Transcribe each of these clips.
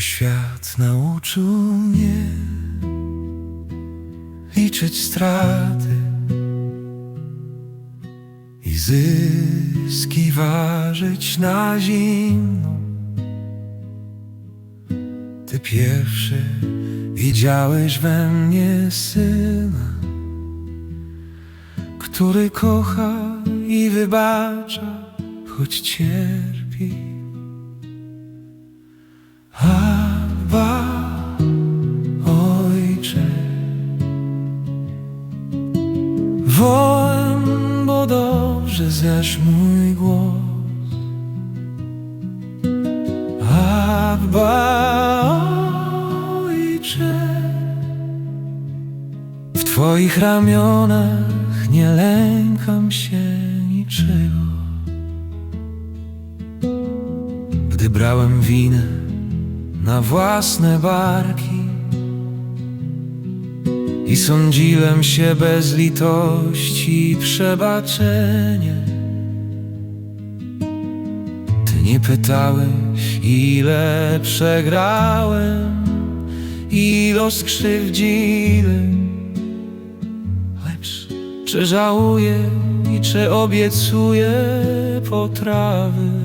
świat nauczył mnie liczyć straty i zyski ważyć na zimno. Ty pierwszy widziałeś we mnie syna, który kocha i wybacza, choć cierpi. Dobrze znasz mój głos. Abba, Ojcze, w Twoich ramionach nie lękam się niczego. Gdy brałem winę na własne barki i sądziłem się bez litości przebaczenie. Ty nie pytałeś, ile przegrałem, ile skrzywdziłem, lecz czy żałuję i czy obiecuję potrawy.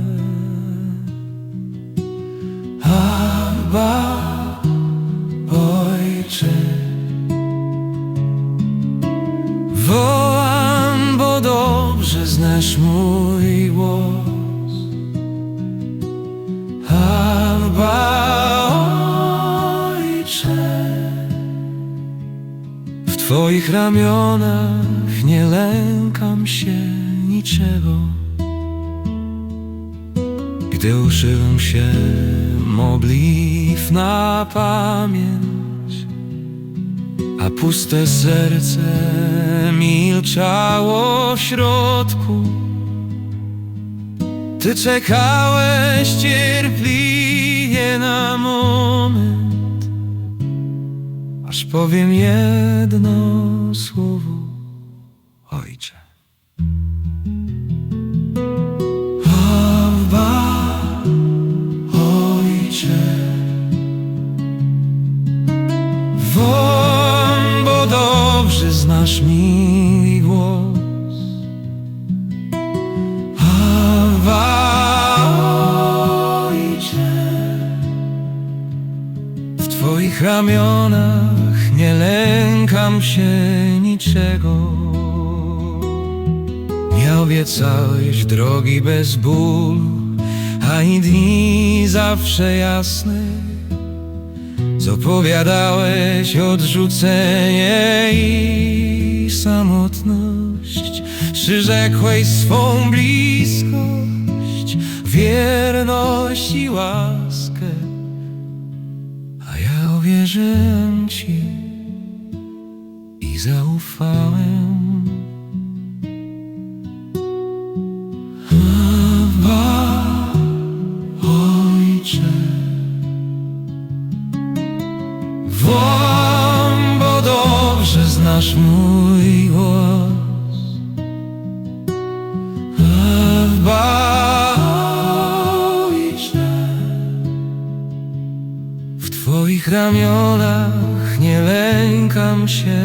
Znasz mój głos. Abba, Ojcze W Twoich ramionach nie lękam się niczego. Gdy uszyłem się modlitw na pamięć A puste serce milczało w środku Ty czekałeś cierpliwie na moment Aż powiem jedno słowo Ojcze. Abba, Ojcze. Wołam, bo dobrze znasz mi Twoich ramionach nie lękam się niczego. Nie obiecałeś drogi bez bólu, ani dni zawsze jasne. Zopowiadałeś odrzucenie i samotność, przyrzekłeś swą bliskość, wierność i łaskę, ja uwierzyłem Ci i zaufałem. Twoich ramionach nie lękam się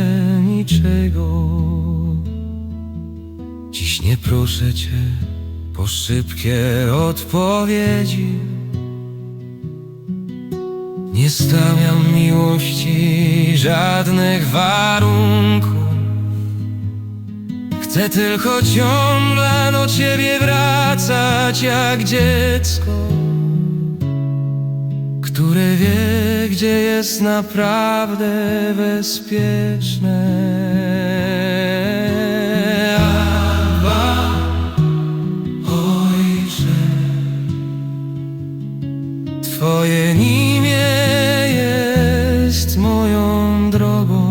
niczego Dziś nie proszę Cię po szybkie odpowiedzi. Nie stawiam miłości żadnych warunków. Chcę tylko ciągle do Ciebie wracać jak dziecko, które wie, gdzie jest naprawdę bezpieczne. Abba, Ojcze, Twoje imię jest moją drogą.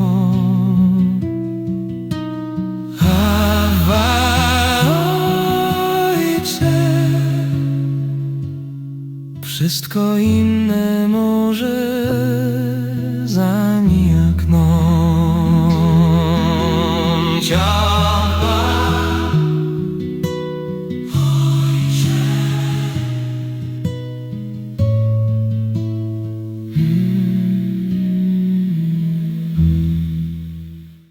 Abba, Ojcze, wszystko inne może